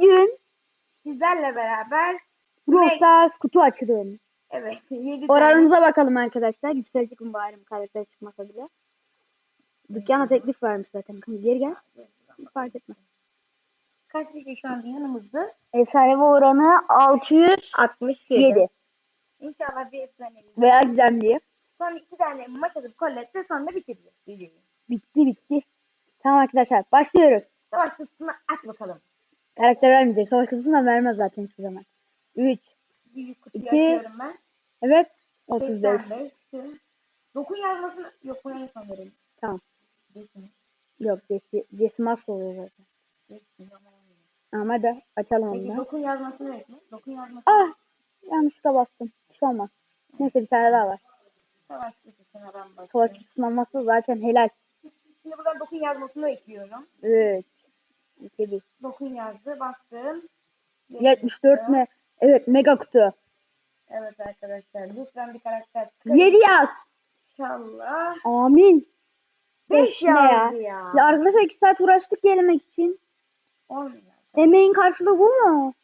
bugün Sizlerle beraber Brawl Stars kutu açılım. evet 7 Oranımıza bakalım arkadaşlar. Yükselecek mi bari karakter çıkmasa bile. Dükkana teklif vermiş zaten. Kanka Geri gel. Fark etmez. kaç kişi şu an yanımızda? Efsanevi oranı 607. 67. İnşallah bir efsane. Veya gizemli. Son iki tane maç atıp kollette sonra videoyu. Bitti bitti. Tamam arkadaşlar başlıyoruz. Savaş kutusunu aç bakalım. Karakter vermeyecek. Savaş kutusunu vermez zaten hiçbir zaman. 3. Büyük kutuyu İki. açıyorum ben. Evet. 35. 85. şu. Dokun yazmasını yok bu en son verelim. Tamam. Desin. Yok Jesse, Jesse Master oluyor zaten. Desin. Ama da açalım onu da. dokun yazmasını verelim. Dokun yazmasını. Ah! Yanlışlıkla bastım. Bir şey olmaz. Neyse bir tane daha var. Savaş kutusuna ben Savaş olması zaten helal. Şimdi buradan dokun yazmasını ekliyorum. 3. 2 1. Dokun yazdı. Bastım. 74 ne? Evet mega kutu. Evet arkadaşlar lütfen bir karakter çıkarın. 7 yaz. İnşallah. Amin. 5 Beş ne ya? yazdı ya. Ya arkadaşlar 2 saat uğraştık gelmek için. Olmuyor. Emeğin karşılığı bu mu?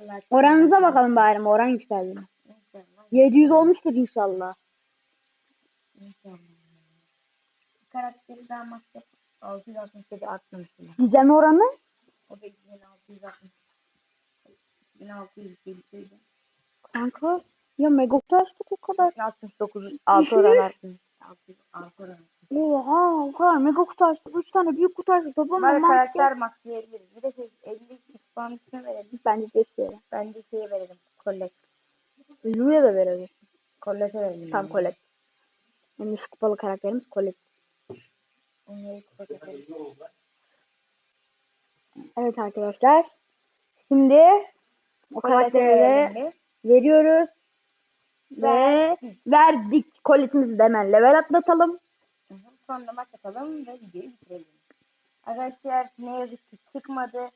Allah Oranınıza bakalım bari mi? Oran yükseldi mi? İnşallah. 700 olmuştur inşallah. İnşallah. Karakteri daha maçta 667 atmıştım. Gizem oranı? O da 2660. 1600 idi. Kanka. Ya mega kutu açtık o kadar. 69 6 oran artmış. 6 oran. Oha o kadar mega kutu açtık. 3 tane büyük kutu açtık. Böyle mantık karakter maxlayabiliriz. Bir de şey 50 puan üstüne verelim. Bence gösterelim. Bence şeye verelim. Kollet. Yu'ya da verebilirsin. Kollet'e verelim. Tam Colette. En düşük kupalı karakterimiz Colette. Onları Evet arkadaşlar. Şimdi o karakterleri veriyoruz. Ve verdik. Colette'imizi de hemen level atlatalım. Sonra maç atalım ve videoyu bitirelim. Arkadaşlar ne yazık ki çıkmadı.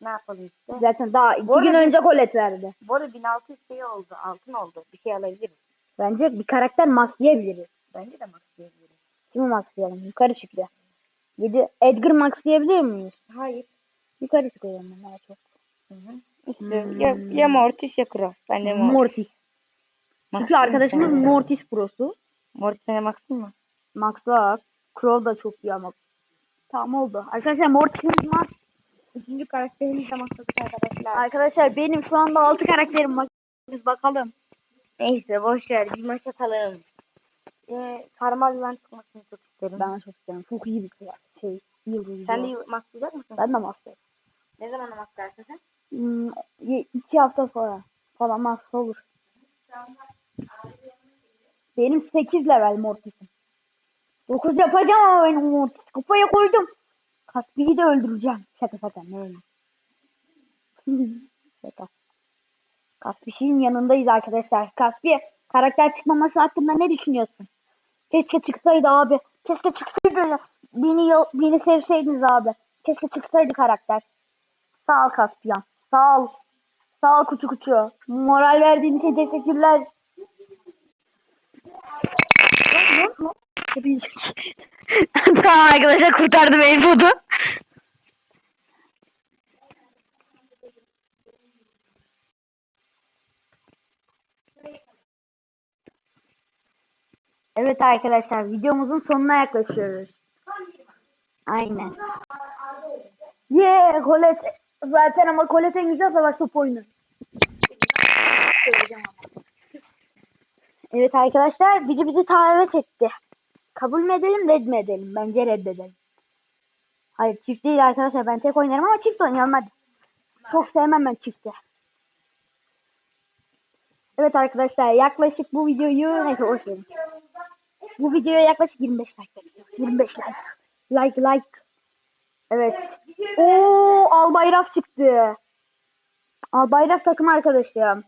Ne yapalım işte. Zaten daha iki Bu gün önce Colette verdi. Bu arada 1600 şey oldu. Altın oldu. Bir şey alabiliriz. Bence bir karakter maxlayabiliriz. Bence de maxlayabiliriz. Kimi maxlayalım? Yukarı çıktı. 7 Edgar maxlayabilir miyiz? Hayır. Yukarı çıkıyorum ben daha çok. Hı hı. İşte Hmm. ya, ya Mortis ya Crow. Ben de Mortis. Mortis. Çünkü arkadaşımız Mortis Pro'su. Mortis'e maxın mı? Max'la Crow da çok iyi ama. Tamam oldu. Arkadaşlar Mortis'imiz Max. Üçüncü karakterimiz de maxladık arkadaşlar. Arkadaşlar benim şu anda 6 karakterim var. Biz bakalım. Neyse boş ver. Bir maç atalım. Ee, sarmal yılan çıkmasını çok isterim. Ben çok istiyorum. Çok iyi bir kıya- şey. Yıldız. Sen de maxlayacak mısın? Ben de Max'layım. Ne zaman maxlarsın sen? Hmm, y- iki hafta sonra falan Max olur. Benim 8 level Mortis'im. 9 yapacağım ama ben o Mortis kafaya koydum. Kaspi'yi de öldüreceğim. Şaka şaka ne öyle. şaka. Kaspi'nin yanındayız arkadaşlar. Kaspi karakter çıkmaması hakkında ne düşünüyorsun? Keşke çıksaydı abi. Keşke çıksaydı. Beni, beni sevseydiniz abi. Keşke çıksaydı karakter. Sağ ol Kaspiyan. Sağ ol. Sağ ol Kuçu Kuçu. Moral verdiğin için teşekkürler. tamam arkadaşlar kurtardım Eyüp'u. Evet arkadaşlar videomuzun sonuna yaklaşıyoruz. Aynen. Yeah, Colette. Zaten ama Colette en güzel savaş top oyunu. Evet arkadaşlar biri bizi davet etti. Kabul mü edelim red mi edelim? Bence reddedelim. Hayır çift değil arkadaşlar ben tek oynarım ama çift oynayalım hadi. Çok sevmem ben çifti. Evet arkadaşlar yaklaşık bu videoyu neyse boş verin. Bu videoya yaklaşık 25 like bekliyoruz. 25 like. Like like. Evet. Oo Albayrak çıktı. Albayrak takım arkadaşım.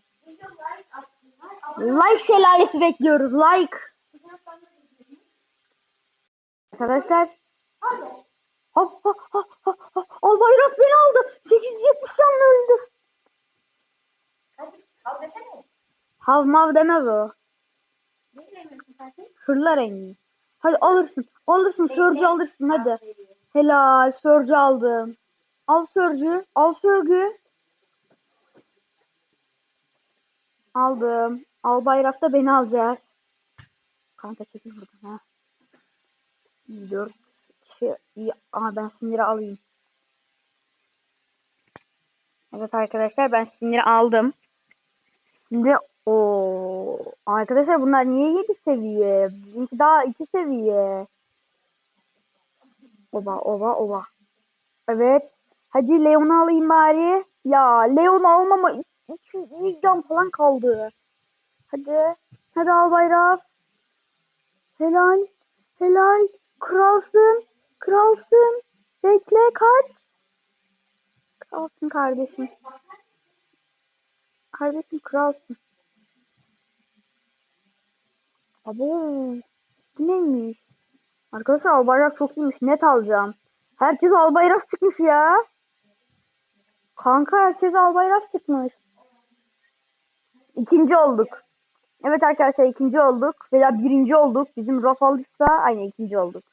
Like şelalesi bekliyoruz. Like. Arkadaşlar. Hop hop hop hop. Albayrak beni aldı. 870 canlı öldü. Al. Hav mav demez o. Sen? Hırla rengi. Hadi alırsın. Alırsın. Sörcü alırsın hadi. Helal. Sörcü aldım. Al sörgü. Al sörgü. Aldım. Al bayrak da beni alacak. Kanka çekil buradan ha. 4 şey, iyi. Aa ben siniri alayım. Evet arkadaşlar ben siniri aldım. Şimdi o arkadaşlar bunlar niye 7 seviye? Bizimki daha 2 seviye. Oba oba oba. Evet. Hadi Leon'u alayım bari. Ya Leon almama 200 can falan kaldı. Hadi. Hadi al bayrak. Helal. Helal. Kralsın. Kralsın. Bekle kaç. Kralsın kardeşim. Kardeşim kralsın. Abo. Bu neymiş? Arkadaşlar albayrak çok iyiymiş. Net alacağım. Herkes albayrak çıkmış ya. Kanka herkes albayrak çıkmış. İkinci olduk. Evet arkadaşlar ikinci olduk. Veya birinci olduk. Bizim Rafalista aynı ikinci olduk.